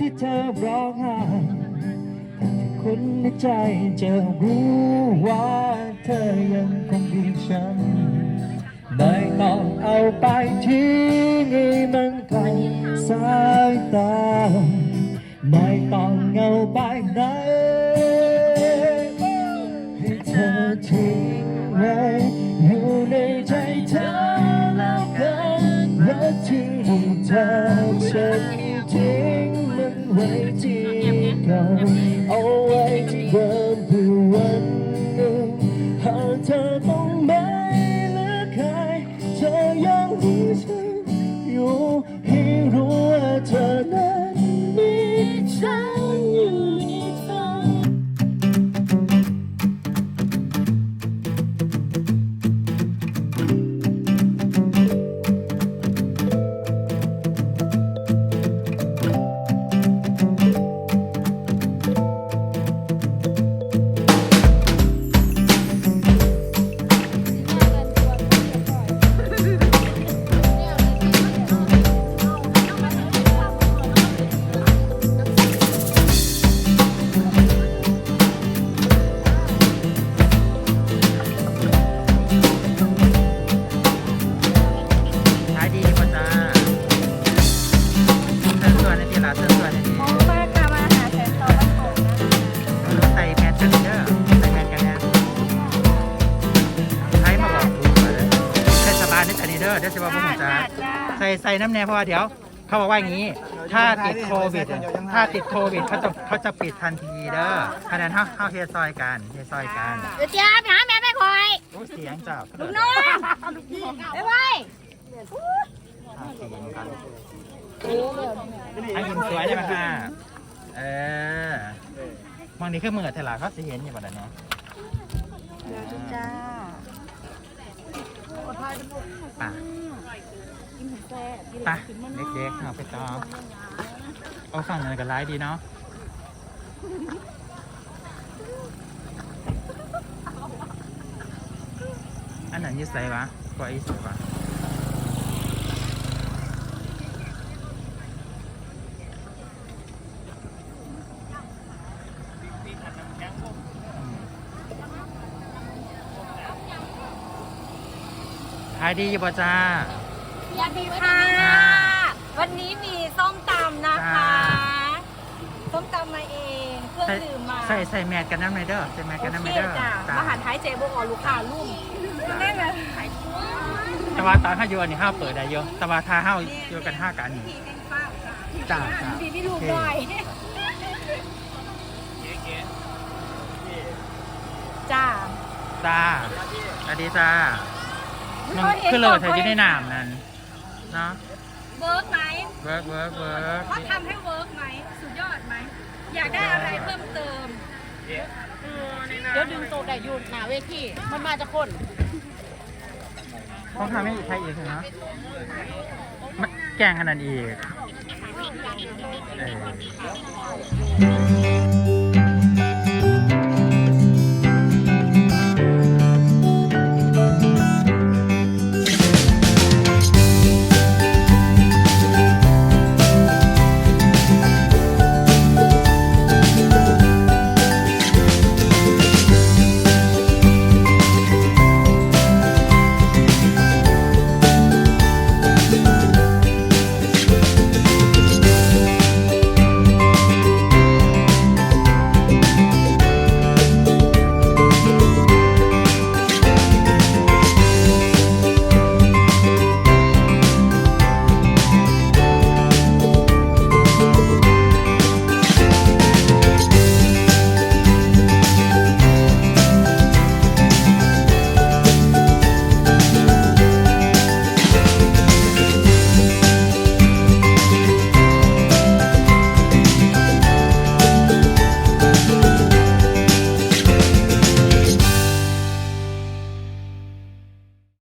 ที่เธอร้องไห้แต่คนในใจจะรู้ว่าเธอยังคงดีฉัน ไม่ต้องเอาไปทิ้งให้มันไกลสายตา ไม่ต้องเอาไปไหนให้เธอทิ้งไว้อยู่ในใจเธอแล้วกันและทิ้งให้เธอฉันทิ้ง มันไว้ที่เก่าเอาไว้ที่เดิม ใส่ใส่น้ำแน่เพราะว่าเดี๋ยว เขาบอกว่าอย่างนี้ ถ้าติดโควิดอะถ้าติดโควิดเขาจะเขาจะปิดทันทีเด้อขนาดเข้าเข้าเฮซอยกันเฮซอยกันเดี๋ยวจ้าไปหาแม่ไปคอยโอ้เสียงเจ้าลุงน้องไปไปให้ยิ้มสวยได้ไหมค่ะเออมองนี้คือมือเถลาเขาสิเห็นอยู่บ่ได้เนาะจ้าป่ะ ปะเด็กๆเอาไปต่อเอาฝั่งนั้นก็ร้ายดีเนาะอันนั้นยี่ใส่วะกว่าอีสุวะขายดีอยู่ป่ะจ้า สวัสดีค่ะ วันนี้มีส้มตำนะคะ ส้มตำมาเองเครื่องใส่ดื่มมาใส่ใส่แมสกันน้ำในเด้อใส่แมสกันน้ำในโอเคเด้อจ้ะจ้ามาหารไทยเจ๊บอลูกค้าลุ่มแน่เลยแต่ว่าตอนห้าอยู่อันนี้ห้าเปิดได้เยอะแต่ว่าถ้าห้าอยู่กันห้ากันนี่จ้าจ้าดีที่ลูกหน่อยจ้าจ้าสวัสดีจ้ามันคือเลยเธออยู่ในน้ำนั่นเนาะเวิร์กไหมเวิร์กเวิร์กเวิร์กเขาทำให้เวิร์กไหมสุดยอดไหม อยากได้อะไรเพิ่มเติมเดี๋ยวดึงโตได้อยูหนาเวทีมันมาจากคนต้องทำให้อีกใครอีกนะมันแกงขนาดอีกเออ